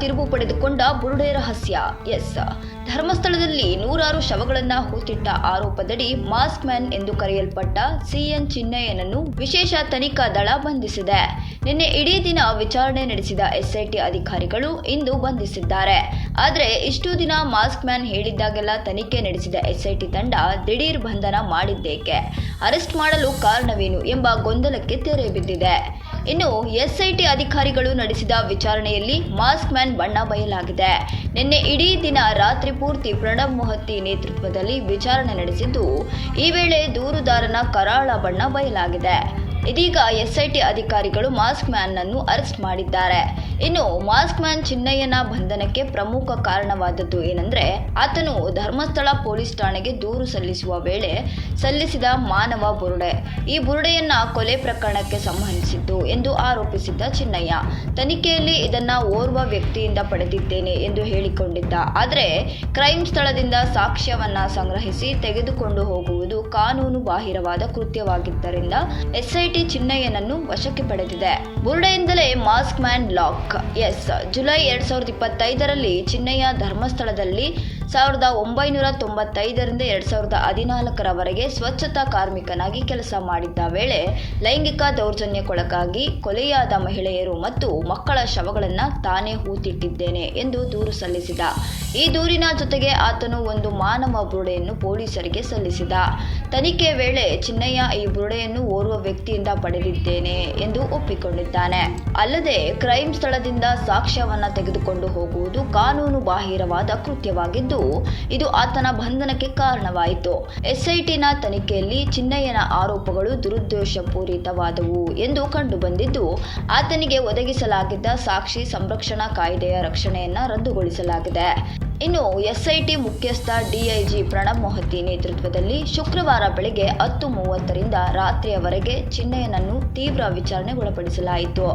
ತಿರುವು ಪಡೆದುಕೊಂಡ ಬುರುಡೆ ರಹಸ್ಯ. ಎಸ್. ಧರ್ಮಸ್ಥಳದಲ್ಲಿ ನೂರಾರು ಶವಗಳನ್ನ ಹೂತಿಟ್ಟ ಆರೋಪದಡಿ ಮಾಸ್ಕ್ ಮ್ಯಾನ್ ಎಂದು ಕರೆಯಲ್ಪಟ್ಟ ಸಿಎನ್ ಚಿನ್ನಯ್ಯನನ್ನು ವಿಶೇಷ ತನಿಖಾ ದಳ ಬಂಧಿಸಿದೆ. ನಿನ್ನೆ ಇಡೀ ದಿನ ವಿಚಾರಣೆ ನಡೆಸಿದ ಎಸ್ಐಟಿ ಅಧಿಕಾರಿಗಳು ಇಂದು ಬಂಧಿಸಿದ್ದಾರೆ. ಆದರೆ ಇಷ್ಟು ದಿನ ಮಾಸ್ಕ್ ಮ್ಯಾನ್ ಹೇಳಿದ್ದಾಗೆಲ್ಲ ತನಿಖೆ ನಡೆಸಿದ ಎಸ್ಐಟಿ ತಂಡ ದಿಢೀರ್ ಬಂಧನ ಮಾಡಿದ್ದೇಕೆ? ಅರೆಸ್ಟ್ ಮಾಡಲು ಕಾರಣವೇನು ಎಂಬ ಗೊಂದಲಕ್ಕೆ ತೆರೆ ಬಿದ್ದಿದೆ. ಇನ್ನು ಎಸ್ಐಟಿ ಅಧಿಕಾರಿಗಳು ನಡೆಸಿದ ವಿಚಾರಣೆಯಲ್ಲಿ ಮಾಸ್ಕ್ ಮ್ಯಾನ್ ಬಣ್ಣ ಬಯಲಾಗಿದೆ. ನಿನ್ನೆ ಇಡೀ ದಿನ ರಾತ್ರಿ ಪೂರ್ತಿ ಪ್ರಣಬ್ ಮೊಹತ್ತಿ ನೇತೃತ್ವದಲ್ಲಿ ವಿಚಾರಣೆ ನಡೆಸಿದ್ದು, ಈ ವೇಳೆ ದೂರುದಾರನ ಕರಾಳ ಬಣ್ಣ ಬಯಲಾಗಿದೆ. ಇದೀಗ ಎಸ್ಐಟಿ ಅಧಿಕಾರಿಗಳು ಮಾಸ್ಕ್ ಮ್ಯಾನ್ ಅನ್ನು ಅರೆಸ್ಟ್ ಮಾಡಿದ್ದಾರೆ. ಇನ್ನು ಮಾಸ್ಕ್ ಮ್ಯಾನ್ ಚಿನ್ನಯ್ಯನ ಬಂಧನಕ್ಕೆ ಪ್ರಮುಖ ಕಾರಣವಾದದ್ದು ಏನಂದ್ರೆ, ಆತನು ಧರ್ಮಸ್ಥಳ ಪೊಲೀಸ್ ಠಾಣೆಗೆ ದೂರು ಸಲ್ಲಿಸುವ ವೇಳೆ ಸಲ್ಲಿಸಿದ ಮಾನವ ಬುರುಡೆ. ಈ ಬುರುಡೆಯನ್ನ ಕೊಲೆ ಪ್ರಕರಣಕ್ಕೆ ಸಂಬಂಧಿಸಿದ್ದು ಎಂದು ಆರೋಪಿಸಿದ್ದ ಚಿನ್ನಯ್ಯ. ತನಿಖೆಯಲ್ಲಿ ಇದನ್ನ ಓರ್ವ ವ್ಯಕ್ತಿಯಿಂದ ಪಡೆದಿದ್ದೇನೆ ಎಂದು ಹೇಳಿಕೊಂಡಿದ್ದ. ಆದರೆ ಕ್ರೈಮ್ ಸ್ಥಳದಿಂದ ಸಾಕ್ಷ್ಯವನ್ನ ಸಂಗ್ರಹಿಸಿ ತೆಗೆದುಕೊಂಡು ಹೋಗುವುದು ಕಾನೂನು ಬಾಹಿರವಾದ ಕೃತ್ಯವಾಗಿದ್ದರಿಂದ ಎಸ್ಐಟಿ ಚಿನ್ನಯ್ಯನನ್ನು ವಶಕ್ಕೆ ಪಡೆದಿದೆ. ಬುರುಡೆಯಿಂದಲೇ mask man lock. Yes, July ಎರಡ್ ಸಾವಿರದ ಇಪ್ಪತ್ತೈದರಲ್ಲಿ ಚಿನ್ನಯ್ಯ ಧರ್ಮಸ್ಥಳದಲ್ಲಿ ಸಾವಿರದ ಒಂಬೈನೂರ ತೊಂಬತ್ತೈದರಿಂದ ಎರಡ್ ಸಾವಿರದ ಹದಿನಾಲ್ಕರವರೆಗೆ ಸ್ವಚ್ಛತಾ ಕಾರ್ಮಿಕನಾಗಿ ಕೆಲಸ ಮಾಡಿದ್ದ ವೇಳೆ ಲೈಂಗಿಕ ದೌರ್ಜನ್ಯಕ್ಕೊಳಗಾಗಿ ಕೊಲೆಯಾದ ಮಹಿಳೆಯರು ಮತ್ತು ಮಕ್ಕಳ ಶವಗಳನ್ನು ತಾನೇ ಹೂತಿಟ್ಟಿದ್ದೇನೆ ಎಂದು ದೂರು ಸಲ್ಲಿಸಿದ. ಈ ದೂರಿನ ಜೊತೆಗೆ ಆತನು ಒಂದು ಮಾನವ ಬುರುಡೆಯನ್ನು ಪೊಲೀಸರಿಗೆ ಸಲ್ಲಿಸಿದ. ತನಿಖೆ ವೇಳೆ ಚಿನ್ನಯ್ಯ ಈ ಬುರುಡೆಯನ್ನು ಓರ್ವ ವ್ಯಕ್ತಿಯಿಂದ ಪಡೆದಿದ್ದೇನೆ ಎಂದು ಒಪ್ಪಿಕೊಂಡಿದ್ದಾನೆ. ಅಲ್ಲದೆ ಕ್ರೈಮ್ ಸ್ಥಳದಿಂದ ಸಾಕ್ಷ್ಯವನ್ನ ತೆಗೆದುಕೊಂಡು ಹೋಗುವುದು ಕಾನೂನು ಬಾಹಿರವಾದ ಕೃತ್ಯವಾಗಿದ್ದು, ಇದು ಆತನ ಬಂಧನಕ್ಕೆ ಕಾರಣವಾಯಿತು. ಎಸ್ಐಟಿನ ತನಿಖೆಯಲ್ಲಿ ಚಿನ್ನಯ್ಯನ ಆರೋಪಗಳು ದುರುದ್ದೇಶಪೂರಿತವಾದವು ಎಂದು ಕಂಡುಬಂದಿದ್ದು, ಆತನಿಗೆ ಒದಗಿಸಲಾಗಿದ್ದ ಸಾಕ್ಷಿ ಸಂರಕ್ಷಣಾ ಕಾಯ್ದೆಯ ರಕ್ಷಣೆಯನ್ನ ರದ್ದುಗೊಳಿಸಲಾಗಿದೆ. ಇನ್ನು ಎಸ್ಐಟಿ ಮುಖ್ಯಸ್ಥ ಡಿಐಜಿ ಪ್ರಣಬ್ ಮೊಹತಿ ನೇತೃತ್ವದಲ್ಲಿ ಶುಕ್ರವಾರ ಬೆಳಗ್ಗೆ ಹತ್ತು ಮೂವತ್ತರಿಂದ ರಾತ್ರಿಯವರೆಗೆ ಚಿನ್ನಯ್ಯನನ್ನು ತೀವ್ರ ವಿಚಾರಣೆಗೊಳಪಡಿಸಲಾಯಿತು.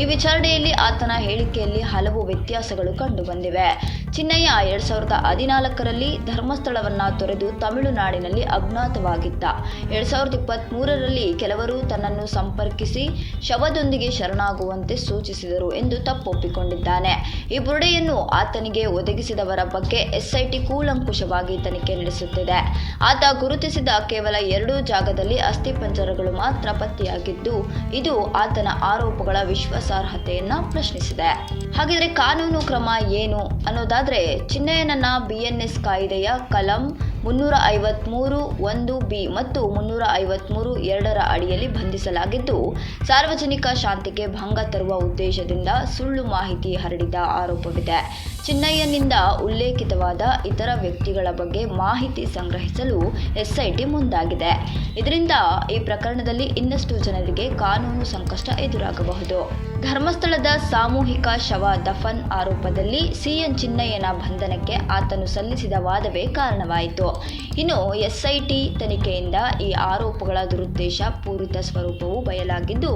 ಈ ವಿಚಾರಣೆಯಲ್ಲಿ ಆತನ ಹೇಳಿಕೆಯಲ್ಲಿ ಹಲವು ವ್ಯತ್ಯಾಸಗಳು ಕಂಡುಬಂದಿವೆ. ಚಿನ್ನಯ್ಯ ಎರಡ್ ಸಾವಿರದ ಹದಿನಾಲ್ಕರಲ್ಲಿ ಧರ್ಮಸ್ಥಳವನ್ನ ತೊರೆದು ತಮಿಳುನಾಡಿನಲ್ಲಿ ಅಜ್ಞಾತವಾಗಿದ್ದ. ಎರಡ್ ಸಾವಿರದ ಇಪ್ಪತ್ತ್ಮೂರರಲ್ಲಿ ಕೆಲವರು ತನ್ನನ್ನು ಸಂಪರ್ಕಿಸಿ ಶವದೊಂದಿಗೆ ಶರಣಾಗುವಂತೆ ಸೂಚಿಸಿದರು ಎಂದು ತಪ್ಪೊಪ್ಪಿಕೊಂಡಿದ್ದಾನೆ. ಈ ಬುರುಡೆಯನ್ನು ಆತನಿಗೆ ಒದಗಿಸಿದವರ ಬಗ್ಗೆ ಎಸ್ಐಟಿ ಕೂಲಂಕುಷವಾಗಿ ತನಿಖೆ ನಡೆಸುತ್ತಿದೆ. ಆತ ಗುರುತಿಸಿದ ಕೇವಲ ಎರಡು ಜಾಗದಲ್ಲಿ ಅಸ್ಥಿಪಂಜರಗಳು ಮಾತ್ರ ಪತ್ತೆಯಾಗಿದ್ದು, ಇದು ಆತನ ಆರೋಪಗಳ ವಿಶ್ವಾಸಾರ್ಹತೆಯನ್ನ ಪ್ರಶ್ನಿಸಿದೆ. ಹಾಗಿದ್ರೆ ಕಾನೂನು ಕ್ರಮ ಏನು ಅನ್ನೋದಾದ್ರೆ ಚಿನ್ನಯ್ಯನನ್ನ ಬಿಎನ್ಎಸ್ ಕಾಯ್ದೆಯ ಕಲಂ ಮುನ್ನೂರ ಐವತ್ಮೂರು ಒಂದು ಬಿ ಮತ್ತು ಮುನ್ನೂರ ಐವತ್ಮೂರು ಎರಡರ ಅಡಿಯಲ್ಲಿ ಬಂಧಿಸಲಾಗಿದ್ದು, ಸಾರ್ವಜನಿಕ ಶಾಂತಿಗೆ ಭಂಗ ತರುವ ಉದ್ದೇಶದಿಂದ ಸುಳ್ಳು ಮಾಹಿತಿ ಹರಡಿದ ಆರೋಪವಿದೆ. ಚಿನ್ನಯ್ಯನಿಂದ ಉಲ್ಲೇಖಿತವಾದ ಇತರ ವ್ಯಕ್ತಿಗಳ ಬಗ್ಗೆ ಮಾಹಿತಿ ಸಂಗ್ರಹಿಸಲು ಎಸ್ಐಟಿ ಮುಂದಾಗಿದೆ. ಇದರಿಂದ ಈ ಪ್ರಕರಣದಲ್ಲಿ ಇನ್ನಷ್ಟು ಜನರಿಗೆ ಕಾನೂನು ಸಂಕಷ್ಟ ಎದುರಾಗಬಹುದು. ಧರ್ಮಸ್ಥಳದ ಸಾಮೂಹಿಕ ಶವ ದಫನ್ ಆರೋಪದಲ್ಲಿ ಸಿಎನ್ ಚಿನ್ನಯ್ಯನ ಬಂಧನಕ್ಕೆ ಆತನು ಸಲ್ಲಿಸಿದ ವಾದವೇ ಕಾರಣವಾಯಿತು. ಇನ್ನು ಎಸ್ಐಟಿ ತನಿಖೆಯಿಂದ ಈ ಆರೋಪಗಳ ದುರುದ್ದೇಶ ಪೂರಿತ ಸ್ವರೂಪವು ಬಯಲಾಗಿದ್ದು,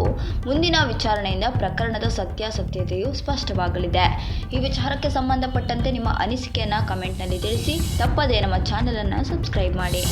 ಮುಂದಿನ ವಿಚಾರಣೆಯಿಂದ ಪ್ರಕರಣದ ಸತ್ಯಾಸತ್ಯತೆಯು ಸ್ಪಷ್ಟವಾಗಲಿದೆ. ಈ ವಿಚಾರಕ್ಕೆ ಸಂಬಂಧಪಟ್ಟಂತೆ ನಿಮ್ಮ ಅನಿಸಿಕೆಯನ್ನು ಕಮೆಂಟ್ನಲ್ಲಿ ತಿಳಿಸಿ, ತಪ್ಪದೇ ನಮ್ಮ ಚಾನಲನ್ನು ಸಬ್ಸ್ಕ್ರೈಬ್ ಮಾಡಿ.